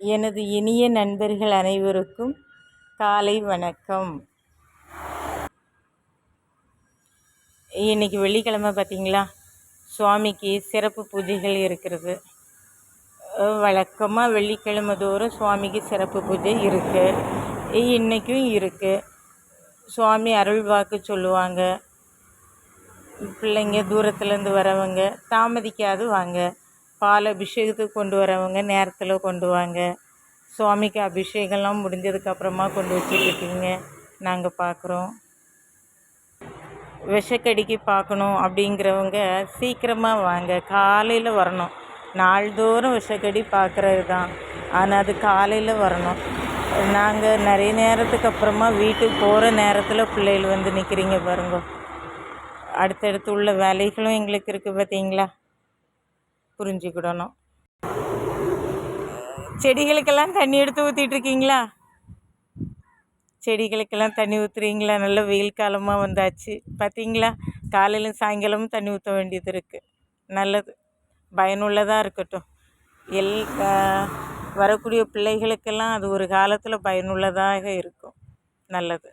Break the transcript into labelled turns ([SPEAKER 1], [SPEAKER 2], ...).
[SPEAKER 1] எனது இனிய நண்பர்கள் அனைவருக்கும் காலை வணக்கம். இன்றைக்கி வெள்ளிக்கிழமை பார்த்தீங்களா? சுவாமிக்கு சிறப்பு பூஜைகள் இருக்கிறது. வழக்கமாக வெள்ளிக்கிழமை தோறும் சுவாமிக்கு சிறப்பு பூஜை இருக்குது இன்றைக்கும் இருக்குது சுவாமி அருள் வாக்கு சொல்லுவாங்க. பிள்ளைங்க தூரத்துலேருந்து வரவங்க தாமதிக்காது வாங்க. பால் அபிஷேகத்துக்கு கொண்டு வரவங்க நேரத்தில் கொண்டு வாங்க. சுவாமிக்கு அபிஷேகம்லாம் முடிஞ்சதுக்கப்புறமா கொண்டு வச்சுருக்கீங்க நாங்கள் பார்க்குறோம் விஷக்கடிக்கு பார்க்கணும் அப்படிங்கிறவங்க சீக்கிரமாக வாங்க. காலையில் வரணும். நாள்தோறும் விஷக்கடி பார்க்குறது தான் ஆனால் அது காலையில் வரணும். நாங்கள் நிறைய நேரத்துக்கு அப்புறமா வீட்டுக்கு போகிற நேரத்தில் பிள்ளைகள் வந்து நிற்கிறீங்க பாருங்க. அடுத்தடுத்து உள்ள வேலைகளும் எங்களுக்கு இருக்குது பார்த்தீங்களா புரிஞ்சுக்கிடணும். செடிகளுக்கெல்லாம் தண்ணி எடுத்து ஊற்றிட்டுருக்கீங்களா செடிகளுக்கெல்லாம் தண்ணி ஊற்றுறீங்களா நல்ல வெயில் காலமாக வந்தாச்சு. பார்த்தீங்களா காலையிலும் சாயங்காலமும் தண்ணி ஊற்ற வேண்டியது இருக்குது நல்லது. பயனுள்ளதாக இருக்கட்டும். எல் வரக்கூடிய பிள்ளைகளுக்கெல்லாம் அது ஒரு காலத்தில் பயனுள்ளதாக இருக்கும். நல்லது.